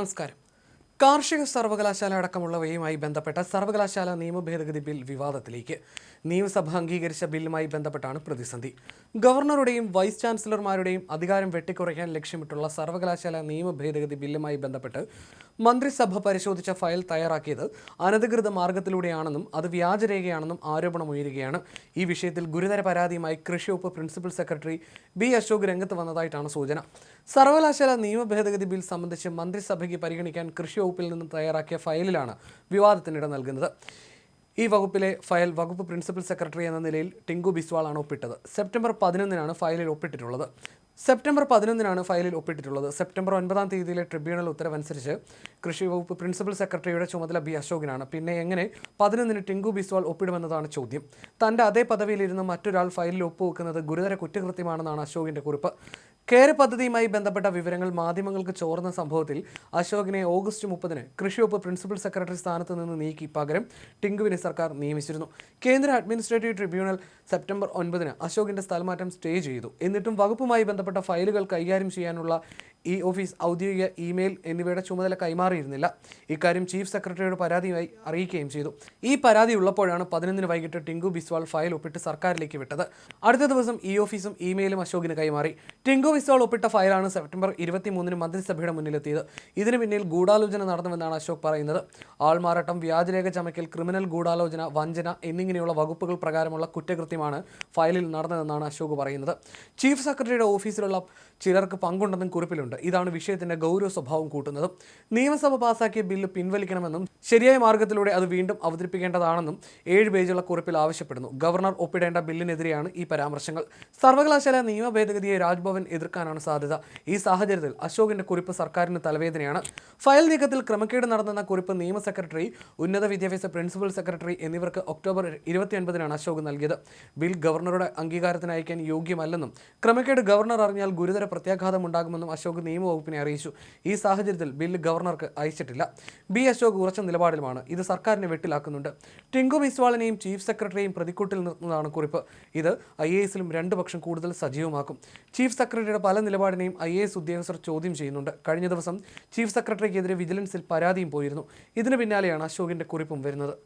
നമസ്കാരം. കാർഷിക സർവകലാശാല അടക്കമുള്ളവയുമായി ബന്ധപ്പെട്ട സർവകലാശാല നിയമ ഭേദഗതി ബിൽ വിവാദത്തിലേക്ക്. നിയമസഭ അംഗീകരിച്ച ബില്ലുമായി ബന്ധപ്പെട്ടാണ് പ്രതിസന്ധി. ഗവർണറുടെയും വൈസ് ചാൻസലർമാരുടെയും അധികാരം വെട്ടിക്കുറയ്ക്കാൻ ലക്ഷ്യമിട്ടുള്ള സർവകലാശാല നിയമ ഭേദഗതി ബില്ലുമായി ബന്ധപ്പെട്ട് മന്ത്രിസഭ പരിശോധിച്ച ഫയൽ തയ്യാറാക്കിയത് അനധികൃത മാർഗത്തിലൂടെയാണെന്നും അത് വ്യാജരേഖയാണെന്നും ആരോപണമുയരുകയാണ്. ഈ വിഷയത്തിൽ ഗുരുതര പരാതിയുമായി കൃഷി വകുപ്പ് പ്രിൻസിപ്പൽ സെക്രട്ടറി ബി അശോക് രംഗത്ത് വന്നതായിട്ടാണ് സൂചന. സർവകലാശാല നിയമ ഭേദഗതി ബിൽ സംബന്ധിച്ച് മന്ത്രിസഭയ്ക്ക് പരിഗണിക്കാൻ കൃഷി വകുപ്പിൽ നിന്ന് തയ്യാറാക്കിയ ഫയലിലാണ് വിവാദത്തിനിട നൽകുന്നത്. ഈ വകുപ്പിലെ ഫയൽ വകുപ്പ് പ്രിൻസിപ്പൽ സെക്രട്ടറി എന്ന നിലയിൽ ടിങ്കു ബിസ്വാളാണ് ഒപ്പിട്ടത്. സെപ്റ്റംബർ പതിനൊന്നിനാണ് ഫയലിൽ ഒപ്പിട്ടിട്ടുള്ളത്. സെപ്റ്റംബർ പതിനൊന്നിനാണ് ഫയലിൽ ഒപ്പിട്ടിട്ടുള്ളത്. സെപ്റ്റംബർ ഒൻപതാം തീയതിയിലെ ട്രിബ്യൂണൽ ഉത്തരവനുസരിച്ച് കൃഷി വകുപ്പ് പ്രിൻസിപ്പൽ സെക്രട്ടറിയുടെ ചുമതല ബി അശോകിനാണ്. പിന്നെ എങ്ങനെ പതിനൊന്നിന് ടിങ്കു ബിസ്വാൾ ഒപ്പിടുമെന്നതാണ് ചോദ്യം. തന്റെ അതേ പദവിയിലിരുന്ന് മറ്റൊരാൾ ഫയലിൽ ഒപ്പുവെക്കുന്നത് ഗുരുതര കുറ്റകൃത്യമാണെന്നാണ് അശോകിന്റെ കുറിപ്പ്. കെയർ പദ്ധതിയുമായി ബന്ധപ്പെട്ട വിവരങ്ങൾ മാധ്യമങ്ങൾക്ക് ചോർന്ന സംഭവത്തിൽ അശോകിനെ ഓഗസ്റ്റ് മുപ്പതിന് കൃഷി വകുപ്പ് പ്രിൻസിപ്പൽ സെക്രട്ടറി സ്ഥാനത്ത് നിന്ന് നീക്കി. പകരം ടിങ്കുവിനെ സർക്കാർ നിയമിച്ചിരുന്നു. കേന്ദ്ര അഡ്മിനിസ്ട്രേറ്റീവ് ട്രിബ്യൂണൽ സെപ്റ്റംബർ ഒൻപതിന് അശോകിന്റെ സ്ഥലമാറ്റം സ്റ്റേ ചെയ്തു. എന്നിട്ടും വകുപ്പുമായി ബന്ധപ്പെട്ട ഫയലുകൾ കൈകാര്യം ചെയ്യാനുള്ള ഈ ഓഫീസ് ഔദ്യോഗിക ഇമെയിൽ എന്നിവയുടെ ചുമതല കൈമാറിയിരുന്നില്ല. ഇക്കാര്യം ചീഫ് സെക്രട്ടറിയുടെ പരാതിയുമായി അറിയിക്കുകയും ചെയ്തു. ഈ പരാതി ഉള്ളപ്പോഴാണ് പതിനൊന്നിന് വൈകിട്ട് ടിങ്കു ബിസ്വാൾ ഫയൽ ഒപ്പിട്ട് സർക്കാരിലേക്ക് വിട്ടത്. അടുത്ത ദിവസം ഈ ഓഫീസും ഇമെയിലും അശോകിന് കൈമാറി. ടിങ്കു ബിസ്വാൾ ഒപ്പിട്ട ഫയലാണ് സെപ്റ്റംബർ ഇരുപത്തിമൂന്നിന് മന്ത്രിസഭയുടെ മുന്നിലെത്തിയത്. ഇതിനു പിന്നിൽ ഗൂഢാലോചന നടന്നുവെന്നാണ് അശോക് പറയുന്നത്. ആൾമാറാട്ടം വ്യാജരേഖ ചമയ്ക്കൽ ക്രിമിനൽ ഗൂഢാലോചന വഞ്ചന എന്നിങ്ങനെയുള്ള വകുപ്പുകൾ പ്രകാരമുള്ള കുറ്റകൃത്യമാണ് ഫയലിൽ നടന്നതെന്നാണ് അശോക് പറയുന്നത്. ചീഫ് സെക്രട്ടറിയുടെ ഓഫീസിലുള്ള ചിലർക്ക് പങ്കുണ്ടെന്നും കുറിപ്പിലുണ്ട്. ഇതാണ് വിഷയത്തിന്റെ ഗൗരവ സ്വഭാവം കൂട്ടുന്നത് നിയമസഭ പാസാക്കിയ ബില്ല് പിൻവലിക്കണമെന്നും ശരിയായ മാർഗത്തിലൂടെ അത് വീണ്ടും അവതരിപ്പിക്കേണ്ടതാണെന്നും ഏഴ് പേജുള്ള കുറിപ്പിൽ ആവശ്യപ്പെടുന്നു. ഗവർണർ ഒപ്പിടേണ്ട ബില്ലിനെതിരെയാണ് ഈ പരാമർശങ്ങൾ. സർവകലാശാല നിയമ ഭേദഗതിയെ രാജ്ഭവൻ എതിർക്കാനാണ് സാധ്യത. ഈ സാഹചര്യത്തിൽ അശോകിന്റെ കുറിപ്പ് സർക്കാരിന് തലവേദനയാണ്. ഫയൽ നീക്കത്തിൽ ക്രമക്കേട് നടന്നെന്ന കുറിപ്പ് നിയമ സെക്രട്ടറി ഉന്നത വിദ്യാഭ്യാസ പ്രിൻസിപ്പൽ സെക്രട്ടറി എന്നിവർക്ക് ഒക്ടോബർ ഇരുപത്തിയൊൻപതിനാണ് അശോക് നൽകിയത്. ബിൽ ഗവർണറുടെ അംഗീകാരത്തിന് അയക്കാൻ യോഗ്യമല്ലെന്നും ക്രമക്കേട് ഗവർണർ അറിഞ്ഞാൽ ഗുരുതര പ്രത്യാഘാതം ഉണ്ടാകുമെന്നും അശോക് നിയമവകുപ്പിനെ അറിയിച്ചു. ഈ സാഹചര്യത്തിൽ ബില്ല് ഗവർണർക്ക് അയച്ചിട്ടില്ല. ബി അശോക് ഉറച്ച നിലപാടിലുമാണ് ഇത് സർക്കാരിനെ വെട്ടിലാക്കുന്നുണ്ട്. ടിങ്കു മിസ്വാളിനെയും ചീഫ് സെക്രട്ടറിയെയും പ്രതിക്കൂട്ടിൽ നിർത്തുന്നതാണ് കുറിപ്പ്. ഇത് ഐ എ എസിലും രണ്ട് പക്ഷം കൂടുതൽ സജീവമാക്കും. ചീഫ് സെക്രട്ടറിയുടെ പല നിലപാടിനെയും ഐ എ എസ് ഉദ്യോഗസ്ഥർ ചോദ്യം ചെയ്യുന്നുണ്ട്. കഴിഞ്ഞ ദിവസം ചീഫ് സെക്രട്ടറിക്കെതിരെ വിജിലൻസിൽ പരാതിയും പോയിരുന്നു. ഇതിന് പിന്നാലെയാണ് അശോകിന്റെ കുറിപ്പും വരുന്നത്.